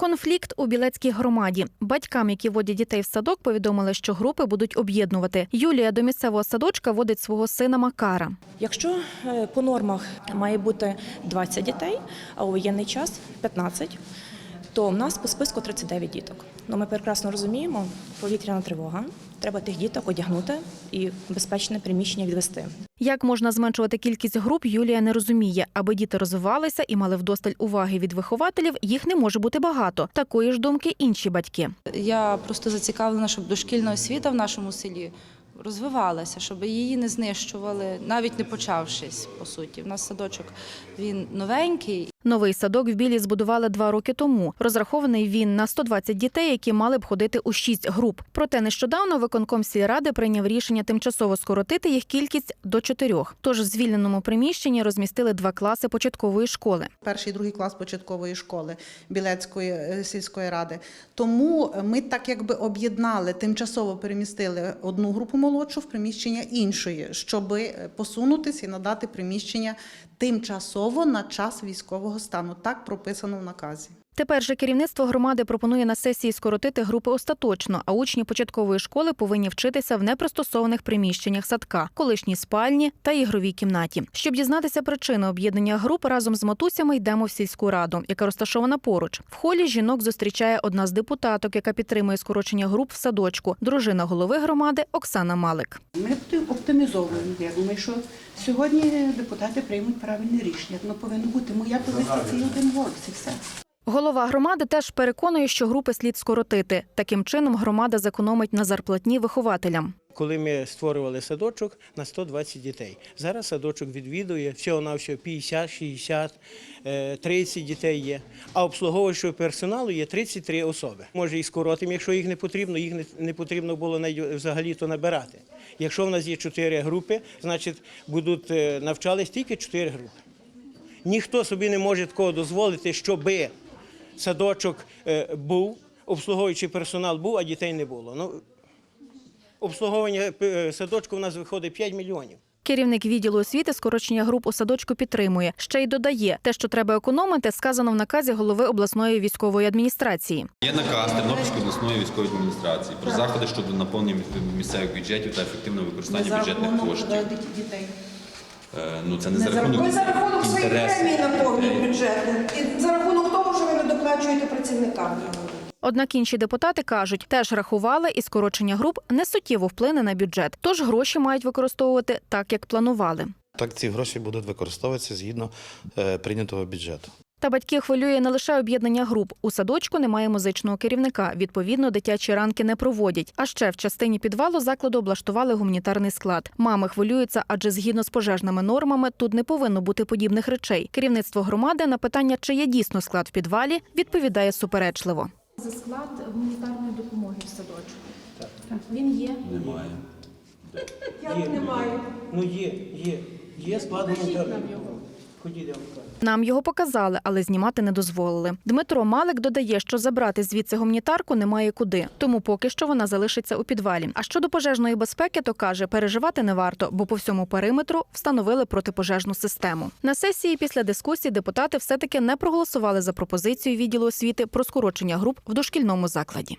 Конфлікт у білецькій громаді. Батькам, які водять дітей в садок, повідомили, що групи будуть об'єднувати. Юлія до місцевого садочка водить свого сина Макара. Якщо е, по нормах має бути 20 дітей, а у воєнний час 15, то в нас по списку 39 діток. Ну, ми прекрасно розуміємо, повітряна тривога. Треба тих діток одягнути і в безпечне приміщення відвести. Як можна зменшувати кількість груп, Юлія не розуміє. Аби діти розвивалися і мали вдосталь уваги від вихователів, їх не може бути багато. Такої ж думки інші батьки. Я просто зацікавлена, щоб дошкільна освіта в нашому селі розвивалася, щоб її не знищували, навіть не почавшись. По суті, в нас садочок він новенький, Новий садок в Білі збудували два роки тому. Розрахований він на 120 дітей, які мали б ходити у шість груп. Проте нещодавно виконком сільради прийняв рішення тимчасово скоротити їх кількість до чотирьох. Тож в звільненому приміщенні розмістили два класи початкової школи. перший і другий клас початкової школи Білецької е, сільської ради. Тому ми так якби об'єднали, тимчасово перемістили одну групу молодшу в приміщення іншої, щоб посунутися і надати приміщення тимчасово на час військового стану. Так прописано в наказі. Тепер же керівництво громади пропонує на сесії скоротити групи остаточно, а учні початкової школи повинні вчитися в непристосованих приміщеннях садка, колишній спальні та ігровій кімнаті. Щоб дізнатися причини об'єднання груп, разом з матусями йдемо в сільську раду, яка розташована поруч. В холі жінок зустрічає одна з депутаток, яка підтримує скорочення груп в садочку, дружина голови громади Оксана Малик. Ми оптим- оптимізовуємо. Я думаю, що сьогодні депутати приймуть правильне рішення. Воно повинно бути. Моя позиція це один голос і все. Голова громади теж переконує, що групи слід скоротити. Таким чином громада зекономить на зарплатні вихователям. Коли ми створювали садочок на 120 дітей. Зараз садочок відвідує всього на всього 50, 60, е, 30 дітей є. А обслуговуючого персоналу є 33 особи. Може і скоротимо, якщо їх не потрібно, їх не, потрібно було взагалі то набирати. Якщо в нас є 4 групи, значить будуть е, навчались тільки 4 групи. Ніхто собі не може такого дозволити, щоби садочок е, був, обслуговуючий персонал був, а дітей не було. Ну, обслуговування е, садочку в нас виходить 5 мільйонів. Керівник відділу освіти скорочення груп у садочку підтримує. Ще й додає, те, що треба економити, сказано в наказі голови обласної військової адміністрації. Є наказ Тернопільської обласної військової адміністрації про заходи щодо наповнення місцевих бюджетів та ефективного використання бюджетних коштів. дітей. Е, Ну це не за рахунок Ви за рахунок своїх інтересів. премій наповнюєте бюджет. І за рахунок доплачуєте працівникам. Однак інші депутати кажуть, теж рахували, і скорочення груп не суттєво вплине на бюджет. Тож гроші мають використовувати так, як планували. Так ці гроші будуть використовуватися згідно е, прийнятого бюджету. Та батьки хвилює не лише об'єднання груп. У садочку немає музичного керівника. Відповідно, дитячі ранки не проводять. А ще в частині підвалу закладу облаштували гуманітарний склад. Мами хвилюються, адже згідно з пожежними нормами тут не повинно бути подібних речей. Керівництво громади на питання, чи є дійсно склад в підвалі, відповідає суперечливо. За склад гуманітарної допомоги в садочку. Він є. Немає. Як немає? Ну є, є. Є склад гуманітарної. Покажу. Нам його показали, але знімати не дозволили. Дмитро Малик додає, що забрати звідси гуманітарку немає куди, тому поки що вона залишиться у підвалі. А щодо пожежної безпеки, то каже, переживати не варто, бо по всьому периметру встановили протипожежну систему. На сесії після дискусії депутати все таки не проголосували за пропозицію відділу освіти про скорочення груп в дошкільному закладі.